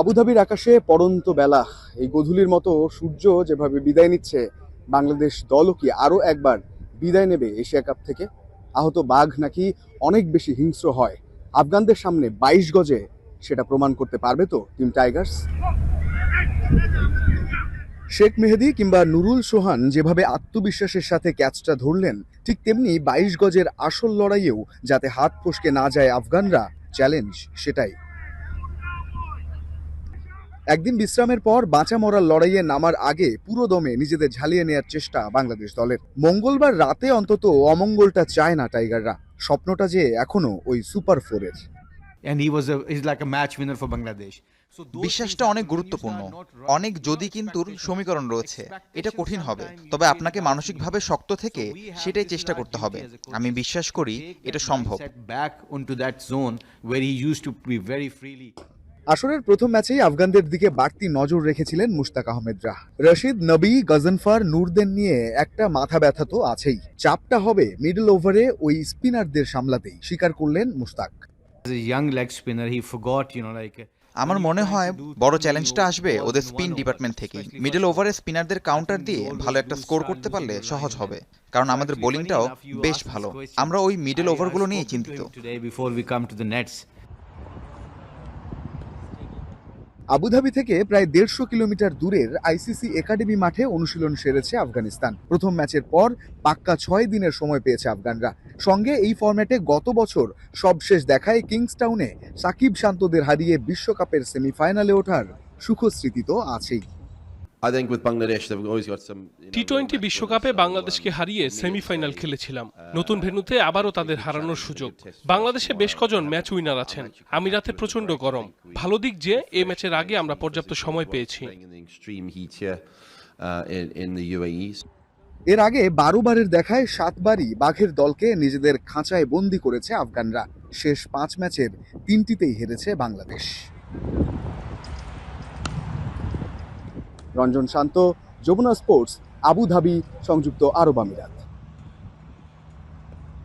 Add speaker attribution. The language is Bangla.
Speaker 1: আবুধাবির আকাশে পড়ন্ত বেলা। এই গধূলির মতো সূর্য যেভাবে বিদায় নিচ্ছে, বাংলাদেশ দলও কি আরও একবার বিদায় নেবে এশিয়া কাপ থেকে? আহত বাঘ নাকি অনেক বেশি হিংস্র হয়? আফগানদের সামনে বাইশ গজে সেটা প্রমাণ করতে পারবে তো টিম টাইগার্স? শেখ মেহেদি কিংবা নুরুল সোহান যেভাবে আত্মবিশ্বাসের সাথে ক্যাচটা ধরলেন, ঠিক তেমনি বাইশ গজের আসল লড়াইয়েও যাতে হাত ফসকে না যায় আফগানরা, চ্যালেঞ্জ সেটাই। একদিন বিশ্রামের পর বাঁচা মরার লড়াইয়ে নামার আগে পুরো দমে নিজেদের ঝালিয়ে নেয়ার চেষ্টা বাংলাদেশ দলের। মঙ্গলবার রাতে অন্তত অমঙ্গলটা চায় না টাইগাররা। স্বপ্নটা যে এখনও ওই সুপার ফোরের।
Speaker 2: And he was a he's like a match winner for Bangladesh.
Speaker 3: বিশ্বাসটা অনেক গুরুত্বপূর্ণ। অনেক যদি কিন্তু সমীকরণ রয়েছে এটা কঠিন হবে। তবে আপনাকে মানসিকভাবে শক্ত থেকে সেটাই চেষ্টা করতে হবে। আমি বিশ্বাস করি এটা সম্ভব।
Speaker 1: আসরের প্রথম ম্যাচেই আফগানদের দিকে বাড়তি নজর রেখেছিলেন মুশতাক আহমেদরা। রশিদ নবী গজনফার নূরদের নিয়ে একটা মাথা ব্যথা তো আছেই। চাপটা হবে মিডল ওভারে ওই স্পিনারদের সামলাতেই স্বীকার করলেন মুশতাক.
Speaker 3: আমার মনে হয় বড় চ্যালেঞ্জটা আসবে ওদের স্পিন ডিপার্টমেন্ট থেকে মিডল ওভারে স্পিনারদের কাউন্টার দিয়ে ভালো একটা স্কোর করতে পারলে সহজ হবে কারণ আমাদের বোলিংটাও বেশ ভালো। আমরা ওই মিডল ওভারগুলো নিয়ে চিন্তিত।
Speaker 1: আবুধাবি থেকে প্রায় দেড়শো কিলোমিটার দূরের আইসিসি একাডেমি মাঠে অনুশীলন সেরেছে আফগানিস্তান। প্রথম ম্যাচের পর পাক্কা ছয় দিনের সময় পেয়েছে আফগানরা। সঙ্গে এই ফর্ম্যাটে গত বছর সবশেষ দেখায় কিংসটাউনে সাকিব শান্তদের হারিয়ে বিশ্বকাপের সেমিফাইনালে ওঠার সুখস্মৃতি তো আছেই।
Speaker 4: টি টোয়েন্টি বিশ্বকাপে বাংলাদেশকে হারিয়ে সেমিফাইনাল খেলেছিলাম।
Speaker 5: Uh,
Speaker 4: নতুন ভেন্যুতে আবারও তাদের হারানোর সুযোগ। বাংলাদেশে বেশ কজন ম্যাচ উইনার আছেন। আমিরাতে প্রচণ্ড গরম। ভালো দিক যে এই ম্যাচের আগে আমরা পর্যাপ্ত সময় পেয়েছি।
Speaker 5: uh, UAE.
Speaker 1: এর আগে বারো বারের দেখায় সাতবারই বাঘের দলকে নিজেদের খাঁচায় বন্দি করেছে আফগানরা। শেষ পাঁচ ম্যাচের তিনটিতেই হেরেছে Bangladesh. Ranjan Shanto Jamuna sports Abu Dhabi সংযুক্ত আরব আমিরাত।